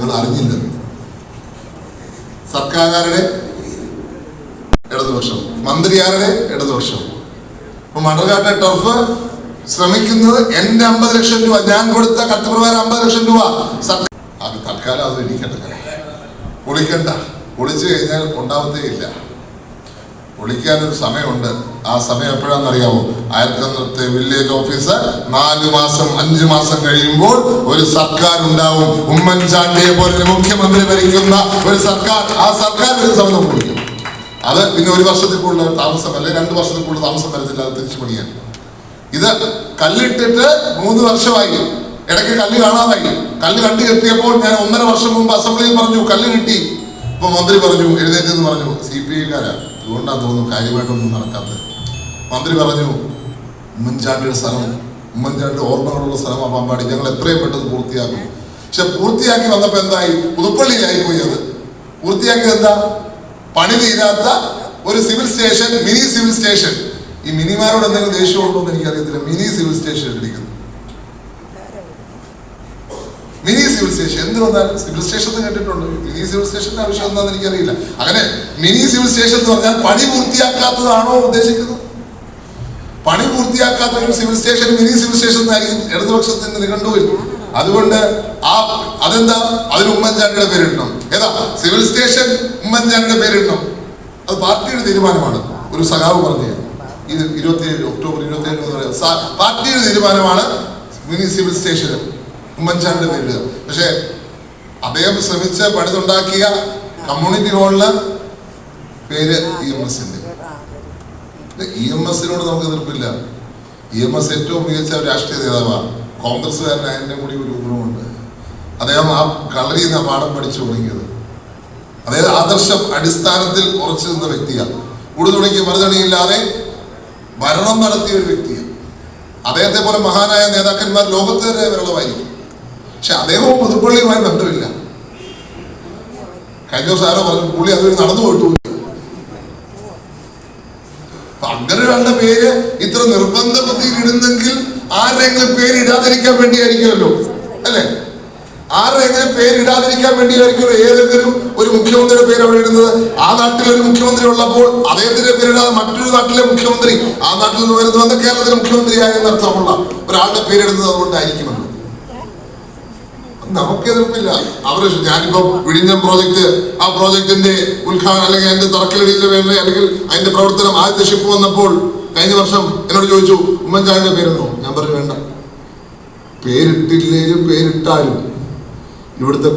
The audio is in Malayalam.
ഞങ്ങൾ അറിഞ്ഞില്ല. സർക്കാരുകാരുടെ ഇടതുപക്ഷം മന്ത്രിയാരുടെ ഇടതുപക്ഷം. അപ്പൊ മണർകാട്ടെ ടർഫ് ശ്രമിക്കുന്നത് എന്റെ അമ്പത് ലക്ഷം രൂപ ഞാൻ കൊടുത്ത കട്ടുപ്രകാരം അമ്പത് ലക്ഷം രൂപ. അത് തൽക്കാലം അത് ഇരിക്കട്ടെ പൊളിക്കണ്ട. പൊളിച്ചു കഴിഞ്ഞാൽ ഉണ്ടാവത്തേ ഇല്ല. പൊളിക്കാനൊരു സമയമുണ്ട്. ആ സമയം എപ്പോഴാണെന്നറിയാമോ? അയർക്കുന്നത്തെ വില്ലേജ് ഓഫീസർ നാല് മാസം അഞ്ചു മാസം കഴിയുമ്പോൾ ഒരു സർക്കാർ ഉണ്ടാവും ഉമ്മൻചാണ്ടിയെ പോലെ മുഖ്യമന്ത്രി ഭരിക്കുന്ന ഒരു സർക്കാർ. ആ സർക്കാർ ഒരു സമയം പൊളിക്കും അത് പിന്നെ ഒരു വർഷത്തിൽ കൂടുതൽ താമസം അല്ലെ രണ്ട് വർഷത്തിൽ കൂടുതൽ താമസം വരത്തില്ല അത് തിരിച്ചു പണിയാൻ. ഇത് കല്ലിട്ടിട്ട് മൂന്ന് വർഷമായി. ഇടയ്ക്ക് കല്ല് കാണാതായി. കല്ല് കണ്ടു കെട്ടിയപ്പോൾ ഞാൻ ഒന്നര വർഷം മുമ്പ് അസംബ്ലിയിൽ പറഞ്ഞു കല്ല് കിട്ടി. ഇപ്പൊ മന്ത്രി പറഞ്ഞു എഴുന്നേറ്റെന്ന് പറഞ്ഞു സി പി ഐക്കാരാ. അതുകൊണ്ടാണ് തോന്നുന്നു കാര്യമായിട്ടൊന്നും നടക്കാത്തത്. മന്ത്രി പറഞ്ഞു ഉമ്മൻചാണ്ടിയുടെ സ്ഥലം ഉമ്മൻചാണ്ടിയുടെ ഓർമ്മകളുള്ള സ്ഥലം പാമ്പാടി. ഞങ്ങൾ എത്രയും പെട്ടെന്ന് പൂർത്തിയാക്കും. പക്ഷെ പൂർത്തിയാക്കി വന്നപ്പോ എന്തായി? പുതുപ്പള്ളിയിലായി പോയി അത്. പൂർത്തിയാക്കിയത് എന്താ? പണി തീരാത്ത ഒരു civil station mini civil station. ഈ മിനിമാരോട് എന്തെങ്കിലും ദേഷ്യമുണ്ടോ എന്ന് എനിക്കറിയത്തില്ല. മിനി സിവിൽ സ്റ്റേഷൻ ഇട്ടിരിക്കുന്നു മിനി സിവിൽ സ്റ്റേഷൻ എന്ത് വന്നാലും സിവിൽ സ്റ്റേഷൻ എന്ന് കേട്ടിട്ടുണ്ട്. മിനി സിവിൽ സ്റ്റേഷന്റെ ആവശ്യം എന്താണെന്ന് എനിക്കറിയില്ല. അങ്ങനെ മിനി സിവിൽ സ്റ്റേഷൻ എന്ന് പറഞ്ഞാൽ പണി പൂർത്തിയാക്കാത്തതാണോ ഉദ്ദേശിക്കുന്നത്? പണി പൂർത്തിയാക്കാത്ത ഒരു civil station mini civil station എന്നായിരിക്കും ഇടതുപക്ഷത്തിന്റെ നിഘണ്ടുവിൽ അതുകൊണ്ട് ആ അതെന്താ? അതിന് ഉമ്മൻചാണ്ടിയുടെ പേരിടണം. ഏതാ? സിവിൽ സ്റ്റേഷൻ ഉമ്മൻചാണ്ടിയുടെ പേരിടണം. അത് പാർട്ടിയുടെ തീരുമാനമാണ്. ഒരു സഖാവ് പറഞ്ഞു ഇത് ഇരുപത്തിയേഴ് ഒക്ടോബർ ഇരുപത്തിയേഴ് പാർട്ടിയുടെ തീരുമാനമാണ് മിനി സിവിൽ സ്റ്റേഷൻ ഉമ്മൻചാണ്ടിയുടെ പേരിടുക പക്ഷേ അദ്ദേഹം ശ്രമിച്ച് പണിതുണ്ടാക്കിയ കമ്മ്യൂണിറ്റി ഹാളിൽ പേര് ഇ എം എസിന്റെ ഇ എം എസിനോട് നമുക്ക് എതിർപ്പില്ല. ഇ എം എസ് ഏറ്റവും മികച്ച രാഷ്ട്രീയ നേതാവാണ്. കോൺഗ്രസ്സുകാരൻ അതിന്റെ കൂടി ഒരു ഗുണമുണ്ട്. അദ്ദേഹം ആ കളരിയിൽ നിന്ന് പാഠം പഠിച്ചു തുടങ്ങിയത്. അതായത് ആദർശം അടിസ്ഥാനത്തിൽ ഉറച്ചു നിന്ന വ്യക്തിയാണ്. ഉടുതുണിക്ക് മറുതണിയില്ലാതെ ഭരണം നടത്തിയ ഒരു വ്യക്തിയാണ്. അദ്ദേഹത്തെ പോലെ മഹാനായ നേതാക്കന്മാർ ലോകത്ത് തന്നെ വിരളമായിരിക്കും. പക്ഷെ അദ്ദേഹവും പുതുപ്പള്ളിയുമായി ബന്ധമില്ല. കഴിഞ്ഞ ദിവസം ആരോ പറഞ്ഞു പുള്ളി അതുവഴി നടന്നു പോയിട്ടു. അങ്ങനെ ഒരാളുടെ പേര് ഇത്ര നിർബന്ധ ബുദ്ധിയിൽ ഇടുന്നെങ്കിൽ ആരുടെങ്കിലും പേര് ഇടാതിരിക്കാൻ വേണ്ടിയായിരിക്കുമല്ലോ അല്ലേ? ആരുടെയെങ്കിലും പേര് ഇടാതിരിക്കാൻ വേണ്ടിയായിരിക്കും ഏതെങ്കിലും ഒരു മുഖ്യമന്ത്രിയുടെ പേര് അവിടെ ഇടുന്നത്. ആ നാട്ടിൽ ഒരു മുഖ്യമന്ത്രി ഉള്ളപ്പോൾ അദ്ദേഹത്തിന്റെ പേരിടാതെ മറ്റൊരു നാട്ടിലെ മുഖ്യമന്ത്രി ആ നാട്ടിൽ നിന്ന് വരുന്നു വന്ന് കേരളത്തിലെ മുഖ്യമന്ത്രിയായ എന്നർത്ഥമുള്ള ഒരാളുടെ പേരിടുന്നത് അതുകൊണ്ടായിരിക്കുമല്ലോ. നമുക്ക് എതിർപ്പില്ല അവർ ഞാനിപ്പോ വിഴിഞ്ഞം പ്രോജക്ട് ആ പ്രോജക്ടിന്റെ ഉദ്ഘാടനം അല്ലെങ്കിൽ അതിന്റെ തറക്കല്ലിടലിന് വേണ്ട? അല്ലെങ്കിൽ അതിന്റെ പ്രവർത്തനം ആദ്യത്തെ ഷിപ്പ് വന്നപ്പോൾ കഴിഞ്ഞ വർഷം എന്നോട് ചോദിച്ചു ഉമ്മൻചാണ്ടിന്റെ പേരുണ്ടോ ഞാൻ പറഞ്ഞു വേണ്ട. പേരിട്ടില്ലേലും പേരിട്ടാലും ഇവിടുത്തെ